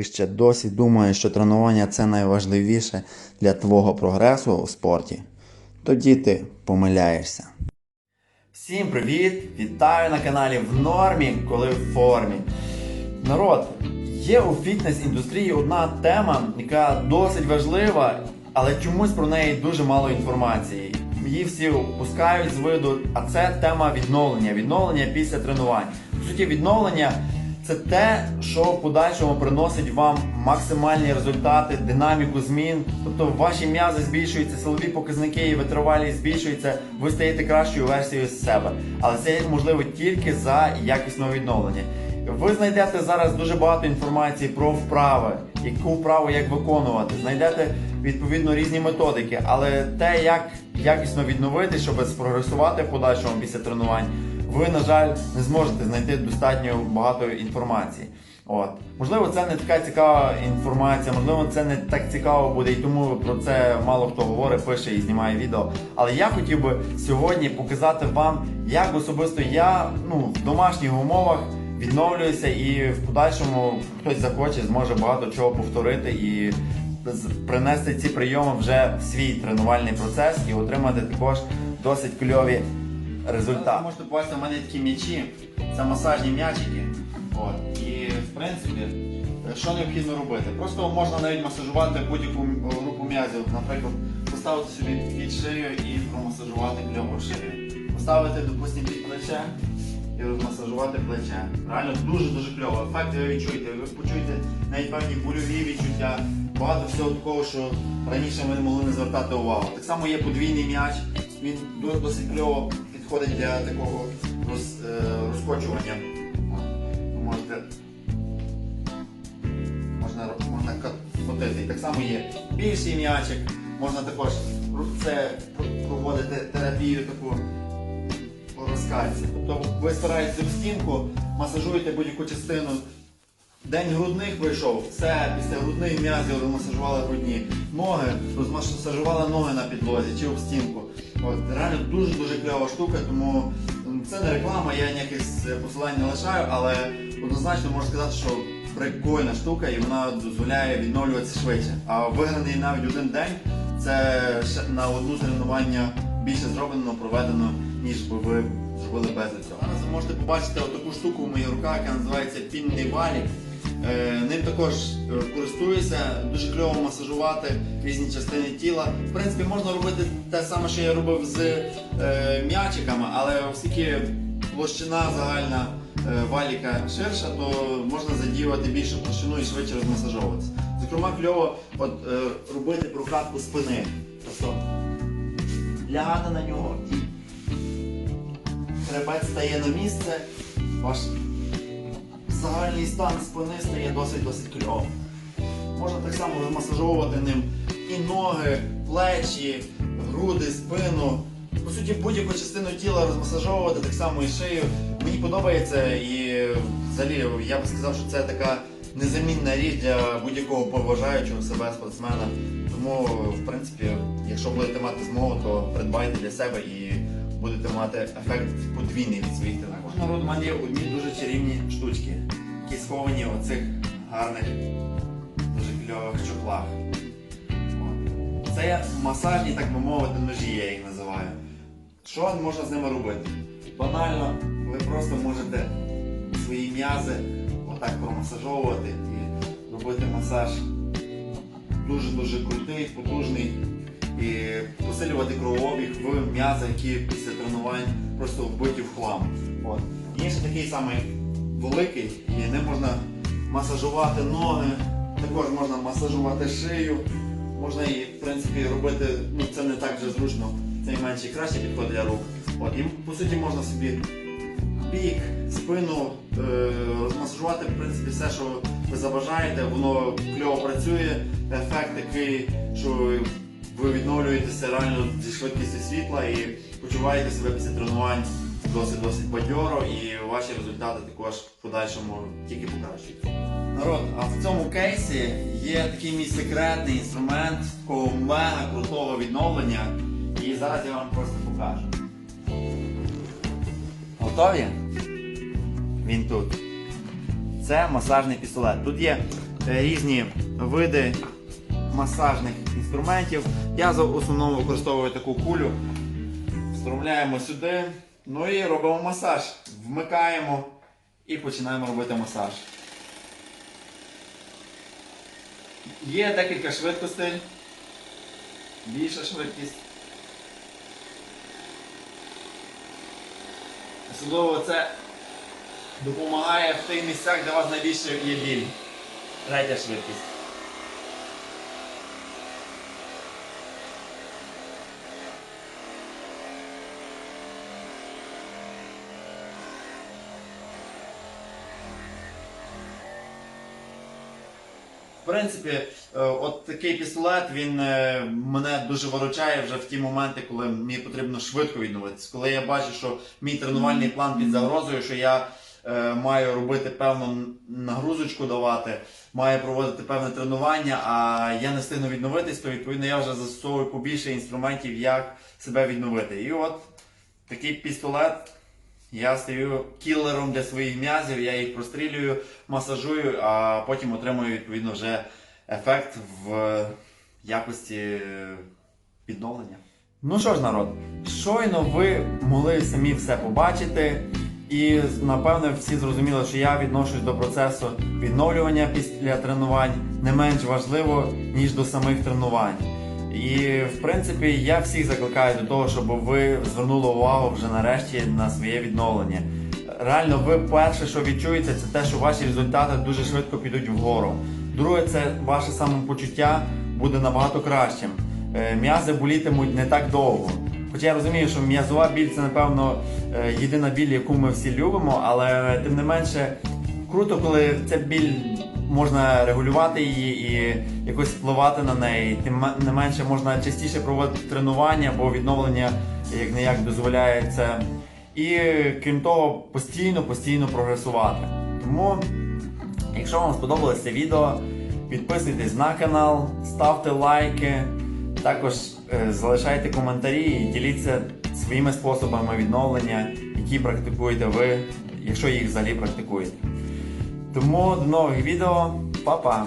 ти ще досі думаєш, що тренування це найважливіше для твого прогресу у спорті, тоді ти помиляєшся. Всім привіт! Вітаю на каналі в нормі, коли в формі. Народ, є у фітнес-індустрії одна тема, яка досить важлива, але чомусь про неї дуже мало інформації. Її всі опускають з виду, а це тема відновлення. Відновлення після тренувань. По суті, відновлення це те, що в подальшому приносить вам максимальні результати, динаміку змін. Тобто ваші м'язи збільшуються, силові показники і витривалість збільшуються, ви стаєте кращою версією з себе. Але це можливо тільки за якісного відновлення. Ви знайдете зараз дуже багато інформації про вправи, яку вправу як виконувати. Знайдете відповідно різні методики, але те, як якісно відновити, щоб спрогресувати в подальшому після тренувань, ви, на жаль, не зможете знайти достатньо багато інформації. От. Можливо, це не така цікава інформація, можливо, це не так цікаво буде, і тому про це мало хто говорить, пише і знімає відео. Але я хотів би сьогодні показати вам, як особисто я ну, в домашніх умовах відновлююся і в подальшому хтось захоче, зможе багато чого повторити і принести ці прийоми вже в свій тренувальний процес і отримати також досить кльові результати. Ви можете побачити, в мене такі м'ячі, це масажні м'ячики. От. І в принципі, що необхідно робити? Просто можна навіть масажувати будь-яку групу м'язів. Наприклад, поставити собі під шию і промасажувати кльово шию. Поставити, допустимо, під плече і розмасажувати плече. Реально дуже-дуже кльово. Ефект ви відчуєте. Ви почуєте навіть певні больові відчуття. Багато всього такого, що раніше ми не могли не звертати увагу. Так само є подвійний м'яч. Він до- досить кльово підходить для такого роз, е, розкочування. Можете можна, можна котити. Так само є більший м'ячик, можна також це проводити терапію таку розкальці. Тобто ви спираєтеся в стінку, масажуєте будь-яку частину. День грудних пройшов, все, після грудних м'язів розмасажували грудні. Ноги, розмасажували ноги на підлозі чи об стінку. От, реально дуже-дуже кльова штука, тому це не реклама, я ніяких е, посилань не лишаю, але однозначно можу сказати, що прикольна штука і вона дозволяє відновлюватися швидше. А виграний навіть один день це на одну тренування більше зроблено, проведено, ніж би ви зробили без цього. Зараз ви можете побачити таку штуку в моїх руках, яка називається пінний валік. Е, Ним також користуюся, дуже кльово масажувати різні частини тіла. В принципі, можна робити те саме, що я робив з е, м'ячиками, але оскільки площина загальна е, валіка ширша, то можна задіювати більшу площину і швидше розмасажовуватися. Зокрема, кльово от, робити прокатку спини. Тобто лягати на нього і хребет стає на місце, ваш загальний стан спини стає досить-досить кльовим. Можна так само розмасажовувати ним і ноги, плечі, груди, спину. По суті, будь-яку частину тіла розмасажовувати, так само і шию. Мені подобається і взагалі я б сказав, що це така незамінна річ для будь-якого поважаючого себе спортсмена. Тому, в принципі, якщо будете мати змогу, то придбайте для себе і будете мати ефект подвійний від своїх тренувань. Народ в мене є одні дуже чарівні штучки, які сховані в оцих гарних, дуже кльових чохлах. Це масажні, так би мовити, ножі, я їх називаю. Що можна з ними робити? Банально, ви просто можете свої м'язи отак промасажовувати і робити масаж дуже-дуже крутий, потужний і посилювати кровообіг в м'язи, які після тренувань просто вбиті в хлам. От. Є ще такий самий великий, і ним можна масажувати ноги, також можна масажувати шию, можна і в принципі робити, ну це не так вже зручно, цей менший краще підходить для рук. От. І по суті можна собі бік, спину, е, розмасажувати в принципі все, що ви забажаєте, воно кльово працює, ефект такий, що ви відновлюєтеся реально зі швидкістю світла і почуваєте себе після тренувань досить-досить бадьоро і ваші результати також в подальшому тільки покращуються. Народ, а в цьому кейсі є такий мій секретний інструмент такого мега крутого відновлення. І зараз я вам просто покажу. Готові? Він тут. Це масажний пістолет. Тут є е, різні види масажних інструментів. Я за основному використовую таку кулю. Встромляємо сюди, ну і робимо масаж. Вмикаємо і починаємо робити масаж. Є декілька швидкостей. Більша швидкість. Особливо це допомагає в тих місцях, де у вас найбільше є біль. Третя швидкість. Принципі, е, от такий пістолет він е, мене дуже виручає вже в ті моменти, коли мені потрібно швидко відновитися. Коли я бачу, що мій тренувальний план під загрозою, що я е, маю робити певну нагрузочку давати, маю проводити певне тренування, а я не встигну відновитись, то відповідно я вже застосовую побільше інструментів, як себе відновити. І от такий пістолет. Я стаю кілером для своїх м'язів, я їх прострілюю, масажую, а потім отримую відповідно вже ефект в якості відновлення. Ну що ж, народ, щойно ви могли самі все побачити, і напевне всі зрозуміли, що я відношусь до процесу відновлювання після тренувань не менш важливо, ніж до самих тренувань. І в принципі я всіх закликаю до того, щоб ви звернули увагу вже нарешті на своє відновлення. Реально, ви перше, що відчуєте, це те, що ваші результати дуже швидко підуть вгору. Друге, це ваше самопочуття буде набагато кращим. Е, М'язи болітимуть не так довго. Хоча я розумію, що м'язова біль це напевно е, єдина біль, яку ми всі любимо, але тим не менше круто, коли ця біль можна регулювати її і якось впливати на неї. Тим не менше можна частіше проводити тренування, бо відновлення як не як дозволяє це. І крім того, постійно, постійно прогресувати. Тому, якщо вам сподобалось це відео, підписуйтесь на канал, ставте лайки, також е, залишайте коментарі і діліться своїми способами відновлення, які практикуєте ви, якщо їх взагалі практикуєте. Тому до нових відео, Па-па!